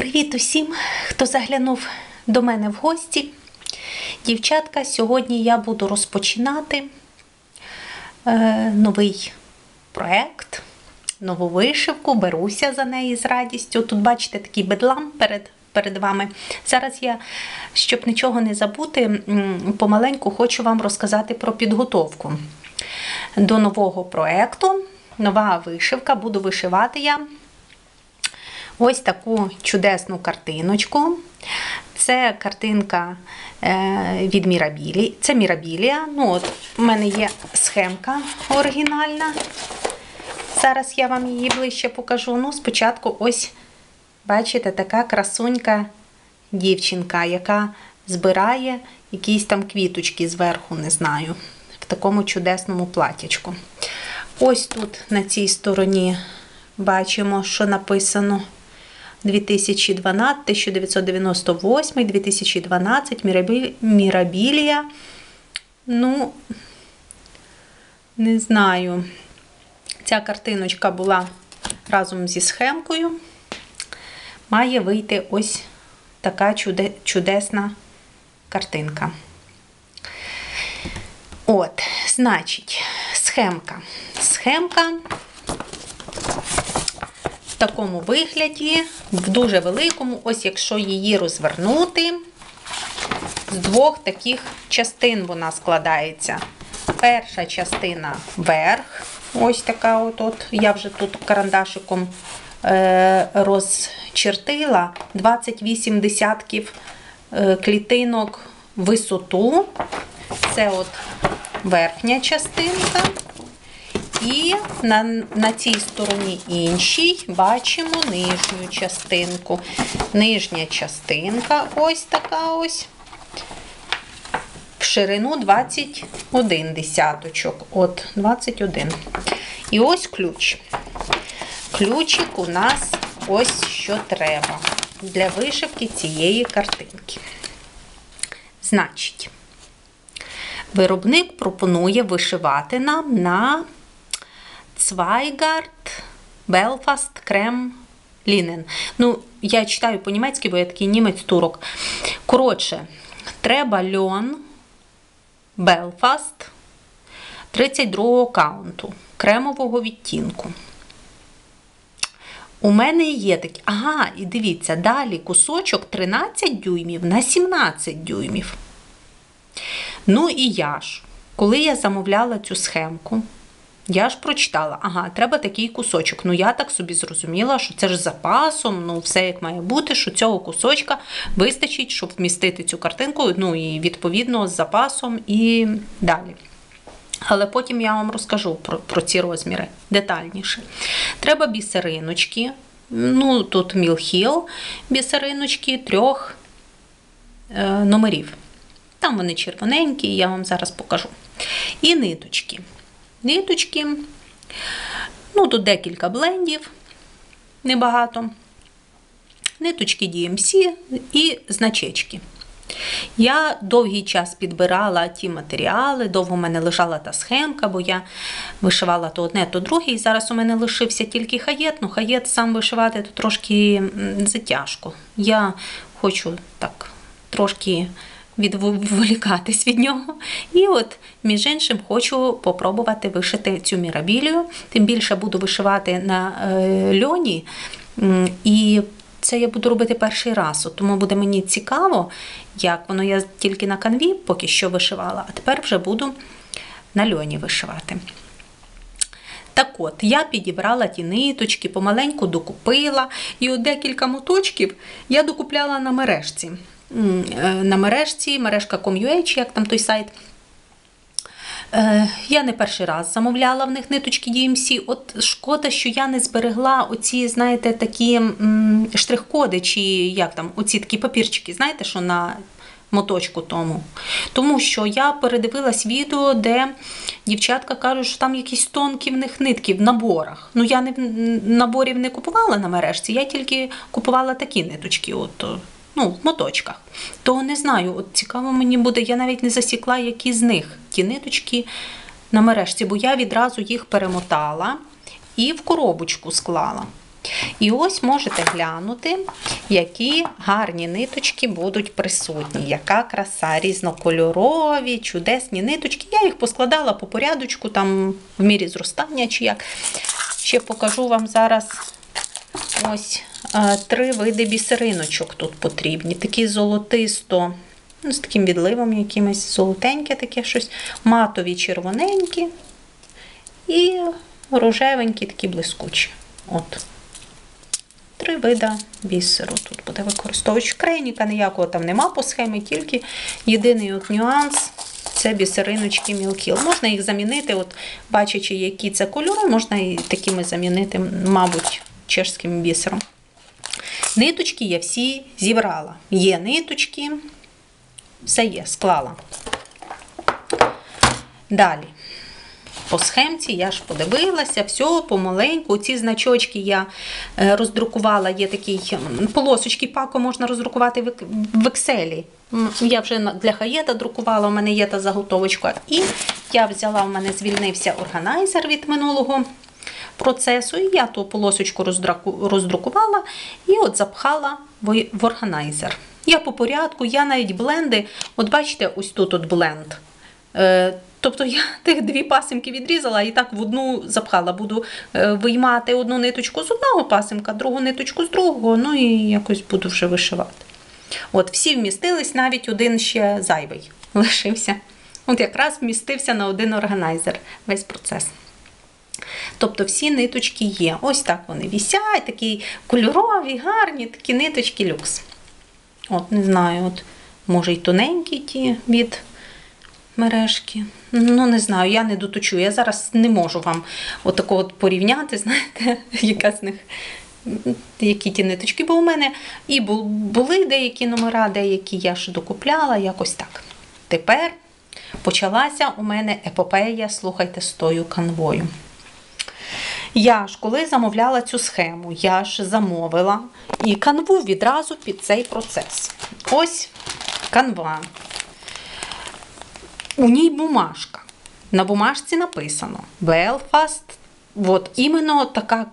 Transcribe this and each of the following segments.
Привіт усім, хто заглянув до мене в гості. Дівчатка, сьогодні я буду розпочинати е, новий проект, нову вишивку. Беруся за неї з радістю. Тут бачите такий бедлам перед, перед вами. Зараз я, щоб нічого не забути, помаленьку хочу вам розказати про підготовку до нового проекту. Нова вишивка. Буду вишивати я ось таку чудесну картиночку. Це картинка е, від Мірабілі. Це Мірабілія. Ну, от, у мене є схемка оригінальна. Зараз я вам її ближче покажу. Ну, спочатку, ось, бачите, така красунька дівчинка, яка збирає якісь там квіточки зверху, не знаю, в такому чудесному платячку. Ось тут на цій стороні бачимо, що написано 2012, 1998, 2012, Мірабі... Мірабілія. Ну, не знаю. Ця картиночка була разом зі схемкою. Має вийти ось така чуде... чудесна картинка. От, значить, схемка. Схемка такому вигляді, в дуже великому, ось якщо її розвернути, з двох таких частин вона складається. Перша частина верх, ось така от, от я вже тут карандашиком е, розчертила 28 десятків е, клітинок висоту. Це от верхня частинка. І на, на цій стороні іншій бачимо нижню частинку. Нижня частинка ось така ось. В ширину 21 десяточок. От, 21. І ось ключ. Ключик у нас ось що треба для вишивки цієї картинки. Значить, виробник пропонує вишивати нам на Zweigarд Belfast Крем Лінен. Ну, я читаю по-німецьки, бо я такий німець турок. Коротше, треба льон Belfast 32 каунту кремового відтінку. У мене є такі. Ага, і дивіться, далі кусочок 13 дюймів на 17 дюймів. Ну і я ж, коли я замовляла цю схемку, я ж прочитала, ага, треба такий кусочок. Ну, я так собі зрозуміла, що це ж запасом, ну, все як має бути, що цього кусочка вистачить, щоб вмістити цю картинку, ну і відповідно з запасом і далі. Але потім я вам розкажу про, про ці розміри детальніше. Треба бісериночки. Ну, тут Мілхіл, бісериночки трьох е, номерів. Там вони червоненькі, я вам зараз покажу. І ниточки. Ниточки. Ну, тут декілька блендів, небагато. Ниточки DMC і значечки. Я довгий час підбирала ті матеріали, довго в мене лежала та схемка, бо я вишивала то одне, то друге. І зараз у мене лишився тільки хаєт. Ну, хаєт сам вишивати то трошки затяжко. Я хочу так трошки відволікатись від нього. І от, між іншим, хочу попробувати вишити цю мірабілію. Тим більше буду вишивати на е, льоні. І це я буду робити перший раз, от тому буде мені цікаво, як воно я тільки на канві поки що вишивала, а тепер вже буду на льоні вишивати. Так от, я підібрала ті ниточки, помаленьку докупила, і от декілька моточків я докупляла на мережці. На мережці, мережка Comua, чи як там той сайт. Я не перший раз замовляла в них ниточки DMC. От шкода, що я не зберегла оці, знаєте, такі штрих-коди, чи як там, оці такі папірчики, знаєте, що на моточку тому. Тому що я передивилась відео, де дівчатка кажуть, що там якісь тонкі в них нитки в наборах. Ну, я не наборів не купувала на мережці, я тільки купувала такі ниточки. от ну, в моточках. То не знаю, от цікаво мені буде, я навіть не засікла, які з них ті ниточки на мережці, бо я відразу їх перемотала і в коробочку склала. І ось можете глянути, які гарні ниточки будуть присутні. Яка краса, різнокольорові, чудесні ниточки. Я їх поскладала по порядочку, там в мірі зростання чи як. Ще покажу вам зараз ось три види бісериночок тут потрібні. Такі золотисто, ну, з таким відливом якимось золотеньке, таке щось, матові червоненькі і рожевенькі, такі блискучі. От. Три вида бісеру тут буде використовувати. Крейніка ніякого там нема по схемі, тільки єдиний от нюанс це бісериночки Мілкіл. Можна їх замінити, от бачачи, які це кольори, можна і такими замінити, мабуть, чешським бісером. Ниточки я всі зібрала. Є ниточки, все є, склала. Далі. По схемці я ж подивилася, все помаленьку. Ці значочки я е, роздрукувала, є такий полосочки пако можна роздрукувати в Excel. Я вже для хаєта друкувала, у мене є та заготовочка. І я взяла, у мене звільнився органайзер від минулого процесу, і я ту полосочку роздрукувала і от запхала в органайзер. Я по порядку, я навіть бленди, от бачите, ось тут от бленд. Е, Тобто я тих дві пасимки відрізала і так в одну запхала. Буду е, виймати одну ниточку з одного пасимка, другу ниточку з другого, ну і якось буду вже вишивати. От, всі вмістились, навіть один ще зайвий лишився. От якраз вмістився на один органайзер весь процес. Тобто всі ниточки є. Ось так вони вісять, такі кольорові, гарні, такі ниточки люкс. От, не знаю, от, може й тоненькі ті від мережки. Ну, не знаю, я не доточу. Я зараз не можу вам отакого от порівняти, знаєте, яка з них. Які ті ниточки, бо у мене і були деякі номера, деякі я ж докупляла, якось так. Тепер почалася у мене епопея, слухайте, з тою канвою. Я ж коли замовляла цю схему, я ж замовила і канву відразу під цей процес. Ось канва. У ній бумажка. На бумажці написано Belfast. От іменно така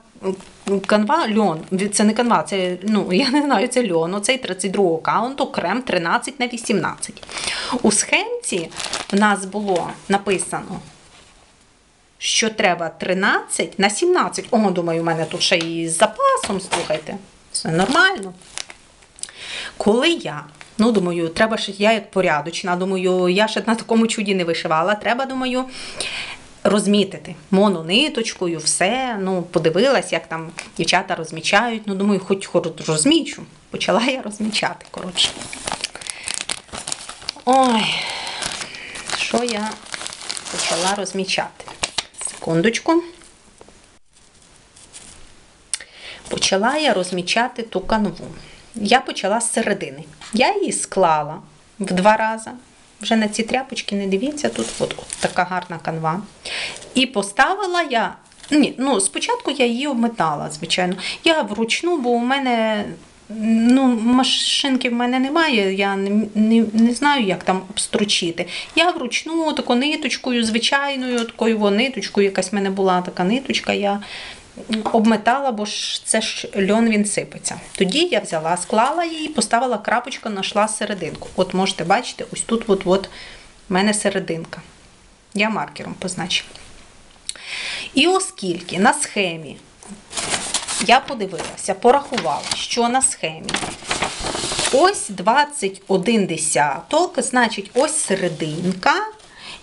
канва льон. Це не канва, це ну я не знаю, це льон. Оцей 32 каунту, крем 13 на 18. У схемці в нас було написано що треба 13 на 17. О, думаю, у мене тут ще і з запасом, слухайте. Все нормально. Коли я, ну думаю, треба ж я як порядочна, думаю, я ще на такому чуді не вишивала. Треба, думаю, розмітити монониточкою, все. Ну, подивилась, як там дівчата розмічають. Ну, думаю, хоч розмічу. Почала я розмічати, коротше. Ой, що я почала розмічати? Секундочку. Почала я розмічати ту канву. Я почала з середини. Я її склала в два рази. Вже на ці тряпочки не дивіться, тут от, от така гарна канва. І поставила я. Ні, ну спочатку я її обметала, звичайно. Я вручну, бо у мене ну, машинки в мене немає, я не, не, не знаю, як там обстрочити. Я вручну таку ниточкою, звичайною такою ниточкою, якась в мене була така ниточка, я обметала, бо ж це ж льон він сипеться. Тоді я взяла, склала її, поставила крапочку, знайшла серединку. От можете бачити, ось тут от, от, в мене серединка. Я маркером позначила. І оскільки на схемі я подивилася, порахувала, що на схемі ось 21 десяток, значить, ось серединка,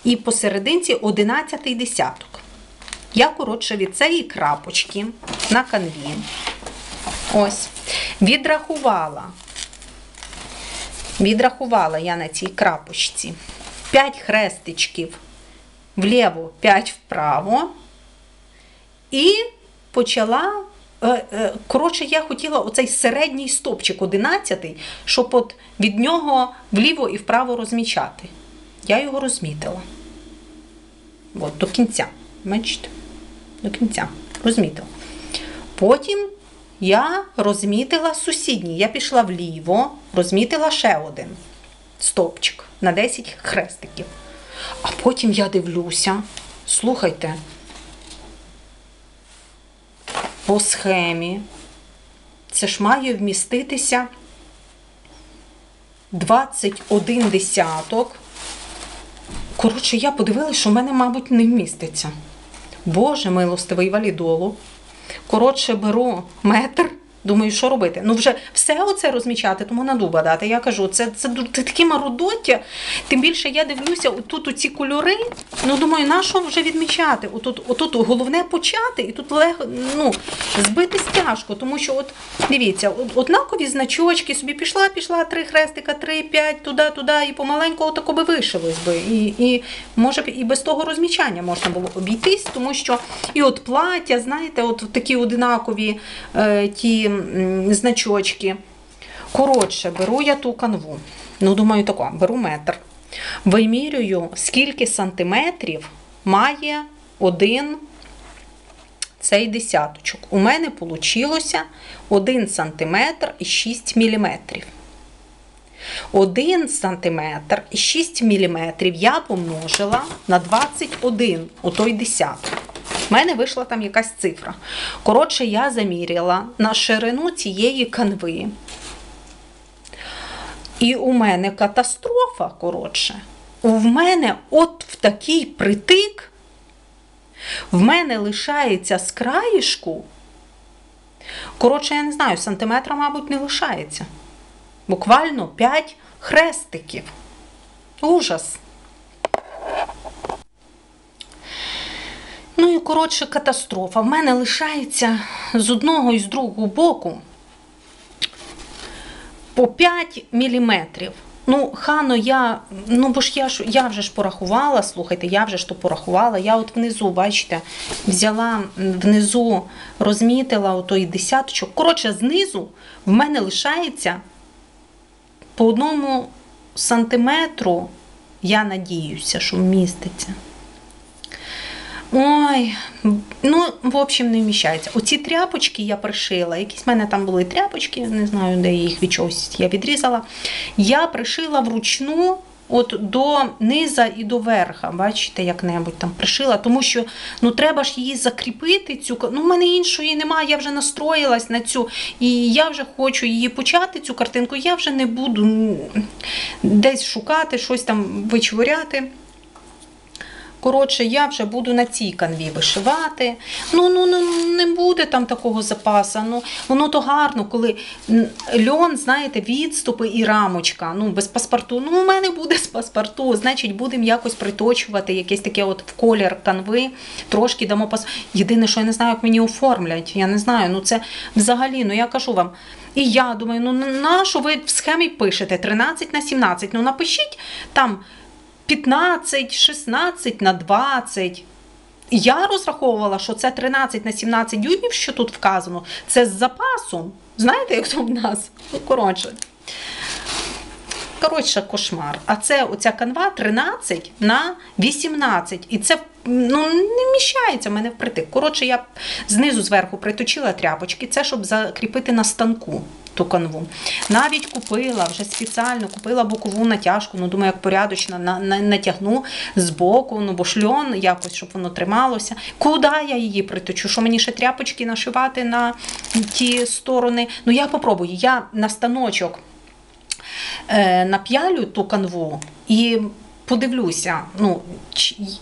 і посерединці 11 десяток. Я, коротше, від цієї крапочки на канві, ось, відрахувала. Відрахувала я на цій крапочці 5 хрестичків вліво, 5 вправо. І почала. Е, е, Коротше, я хотіла оцей середній стопчик 11, щоб от від нього вліво і вправо розмічати. Я його розмітила. От, до кінця. Бачите? До кінця. Розмітила. Потім я розмітила сусідній. Я пішла вліво, розмітила ще один стопчик на 10 хрестиків. А потім я дивлюся, слухайте, по схемі це ж має вміститися 21 десяток. Коротше, я подивилася, що в мене, мабуть, не вміститься. Боже, милостивий валідолу. Коротше, беру метр. Думаю, що робити? Ну, вже все оце розмічати, тому на дуба дати. Я кажу, це, це, це такі марудоття. Тим більше я дивлюся, тут оці кольори. Ну, думаю, на що вже відмічати? Отут, отут головне почати, і тут лег, ну, збитись тяжко, тому що, от дивіться, однакові значочки, собі пішла, пішла, три хрестика, три, п'ять, туди, туди, і помаленьку отако би вишилось би. І, і може б і без того розмічання можна було обійтись, тому що і от плаття, знаєте, от такі одинакові е, ті значочки. Коротше, беру я ту канву. Ну, думаю, тако, беру метр. Вимірюю, скільки сантиметрів має один цей десяточок. У мене вийшло 1 см і 6 мм. 1 см і 6 мм я помножила на 21 у той десяток. У мене вийшла там якась цифра. Коротше, я заміряла на ширину цієї канви. І у мене катастрофа, коротше. В мене от в такий притик, в мене лишається з краєшку. Коротше, я не знаю, сантиметра, мабуть, не лишається. Буквально 5 хрестиків. Ужас. Ну і коротше, катастрофа. В мене лишається з одного і з другого боку по 5 міліметрів. Ну, хано, я, ну бо ж я я вже ж порахувала, слухайте, я вже ж то порахувала. Я от внизу, бачите, взяла внизу, розмітила отой десяточок. Коротше, знизу в мене лишається по одному сантиметру, я надіюся, що вміститься. Ой, ну, в общем, не вміщається. Оці тряпочки я пришила. Якісь в мене там були тряпочки, не знаю, де їх від чогось я відрізала. Я пришила вручну. От до низа і до верха, бачите, як-небудь там пришила, тому що ну треба ж її закріпити. Цю ну, в мене іншої немає, я вже настроїлась на цю, і я вже хочу її почати, цю картинку. Я вже не буду м, десь шукати, щось там вичворяти. Коротше, я вже буду на цій канві вишивати. Ну, ну, ну не буде там такого запасу. Ну, воно то гарно, коли льон, знаєте, відступи і рамочка. Ну, без паспорту. Ну, у мене буде з паспорту. Значить, будемо якось приточувати якесь таке от в колір канви. Трошки дамо пас. Єдине, що я не знаю, як мені оформлять. Я не знаю. Ну, це взагалі, ну я кажу вам. І я думаю, ну на що ви в схемі пишете 13 на 17? Ну напишіть там 15, 16 на 20. Я розраховувала, що це 13 на 17 дюймів, що тут вказано. Це з запасом. Знаєте, як то в нас? Ну, коротше. Коротше, кошмар. А це оця канва 13 на 18. І це ну, не вміщається в мене впритик. Коротше, я знизу зверху приточила тряпочки, це щоб закріпити на станку ту канву. Навіть купила вже спеціально, купила бокову натяжку, ну думаю, як порядочно на, на, натягну з боку, ну бо шльон якось, щоб воно трималося. Куди я її приточу? Що мені ще тряпочки нашивати на ті сторони? Ну я попробую. Я на станочок е, нап'ялю ту канву і подивлюся, ну,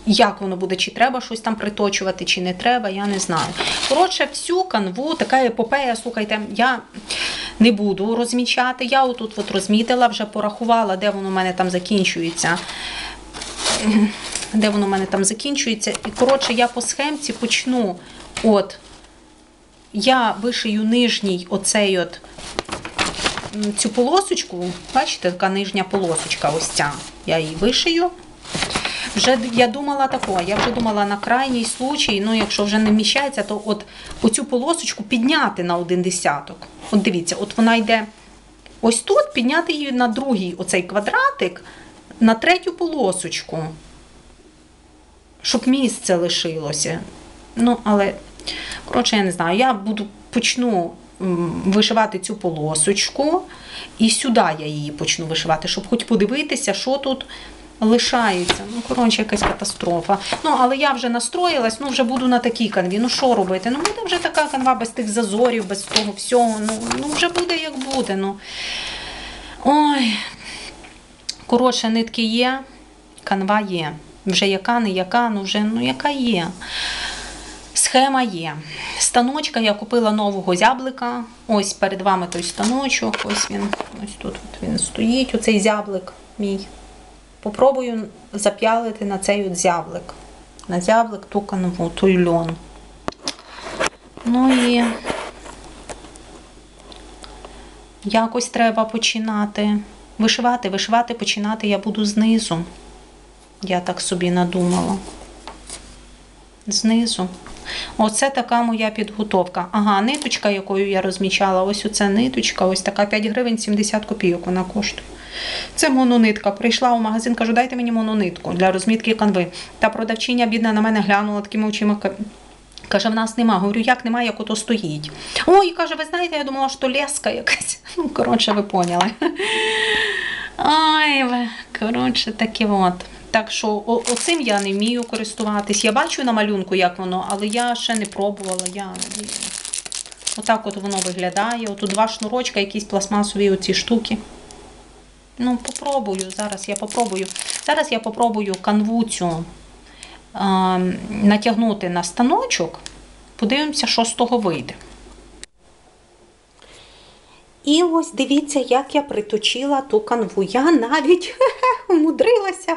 як воно буде, чи треба щось там приточувати, чи не треба, я не знаю. Коротше, всю канву, така епопея, слухайте, я не буду розмічати. Я отут от розмітила, вже порахувала, де воно в мене там закінчується. Де воно в мене там закінчується. І коротше, я по схемці почну. От, я вишию нижній оцей от цю полосочку, бачите, така нижня полосочка, ось ця. Я її вишию. Вже я думала такого, я вже думала на крайній случай, ну якщо вже не вміщається, то от оцю полосочку підняти на один десяток. От дивіться, от вона йде ось тут, підняти її на другий оцей квадратик, на третю полосочку, щоб місце лишилося. Ну, але, коротше, я не знаю, я буду почну вишивати цю полосочку, і сюди я її почну вишивати, щоб хоч подивитися, що тут лишаються. Ну, коротше, якась катастрофа. Ну, але я вже настроїлась, ну вже буду на такій канві. Ну що робити? Ну буде вже така канва без тих зазорів, без того всього. Ну, ну вже буде як буде. Ну. Ой. Коротше, нитки є, канва є. Вже яка, не яка, ну вже ну яка є. Схема є. Станочка я купила нового зяблика. Ось перед вами той станочок. Ось він. Ось тут він стоїть, оцей зяблик мій. Попробую зап'ялити на цей от зяблик. На зяблик ту канву, той льон. Ну і якось треба починати. Вишивати, вишивати, починати я буду знизу. Я так собі надумала. Знизу. Оце така моя підготовка. Ага, ниточка, якою я розмічала, ось оця ниточка, ось така 5 гривень 70 копійок вона коштує. Це мононитка. Прийшла у магазин, кажу, дайте мені мононитку для розмітки канви. Та продавчиня, бідна, на мене глянула такими очима. Каже, в нас нема. Говорю, як нема, як ото стоїть. Ой, каже, ви знаєте, я думала, що леска якась. Ну, коротше, ви поняли. Ой, ви, коротше, таке от. Так що оцим я не вмію користуватись. Я бачу на малюнку, як воно, але я ще не пробувала. Я... Отак от воно виглядає. Отут два шнурочка, якісь пластмасові оці штуки. Ну, попробую. Зараз я попробую. Зараз я попробую канву цю е, натягнути на станочок. Подивимося, що з того вийде. І ось дивіться, як я приточила ту канву. Я навіть умудрилася.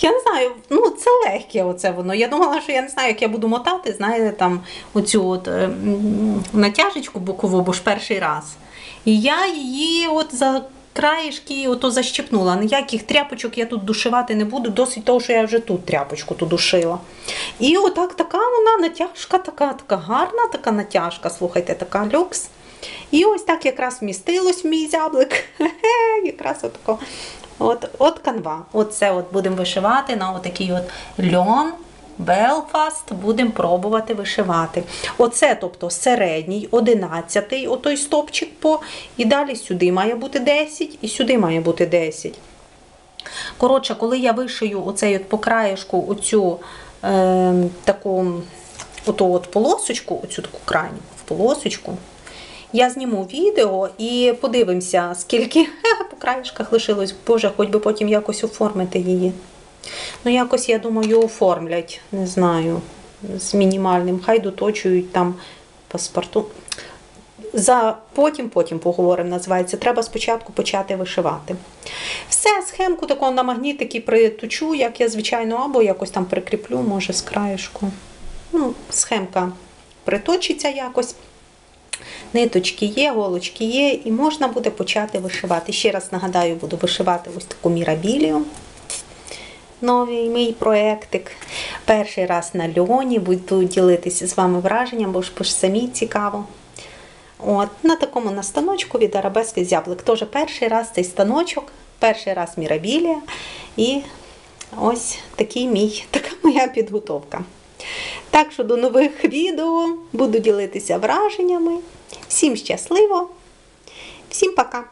Я не знаю, ну це легке оце воно. Я думала, що я не знаю, як я буду мотати, знаєте, там оцю от е, натяжечку бокову, бо ж перший раз. І я її от за краєшки ото защепнула. Ніяких тряпочок я тут душивати не буду, досить того, що я вже тут тряпочку ту душила. І отак така вона натяжка, така, така гарна, така натяжка, слухайте, така люкс. І ось так якраз вмістилось мій зяблик. Якраз отако. От, от канва. Оце от будемо вишивати на отакий от льон. Белфаст будемо пробувати вишивати. Оце, тобто, середній, одинадцятий, отой стопчик по. І далі сюди має бути 10, і сюди має бути 10. Коротше, коли я вишию оцей от по краєшку оцю е, таку оту от полосочку, оцю таку крайню полосочку, я зніму відео і подивимося, скільки по краєшках лишилось. Боже, хоч би потім якось оформити її. Ну, якось, я думаю, оформлять, не знаю, з мінімальним. Хай доточують там паспорту. За потім, потім поговоримо, називається. Треба спочатку почати вишивати. Все, схемку таку на магнітики приточу, як я, звичайно, або якось там прикріплю, може, з краєшку. Ну, схемка приточиться якось. Ниточки є, голочки є, і можна буде почати вишивати. Ще раз нагадаю, буду вишивати ось таку мірабілію. Новий мій проєктик. Перший раз на льоні, буду ділитися з вами враженням, бо ж бо ж самі цікаво. От, на такому на станочку від арабески зяблик. Теж перший раз цей станочок, перший раз мірабілія. І ось такий мій, така моя підготовка. Так що до нових відео буду ділитися враженнями. Всім щасливо, всім пока!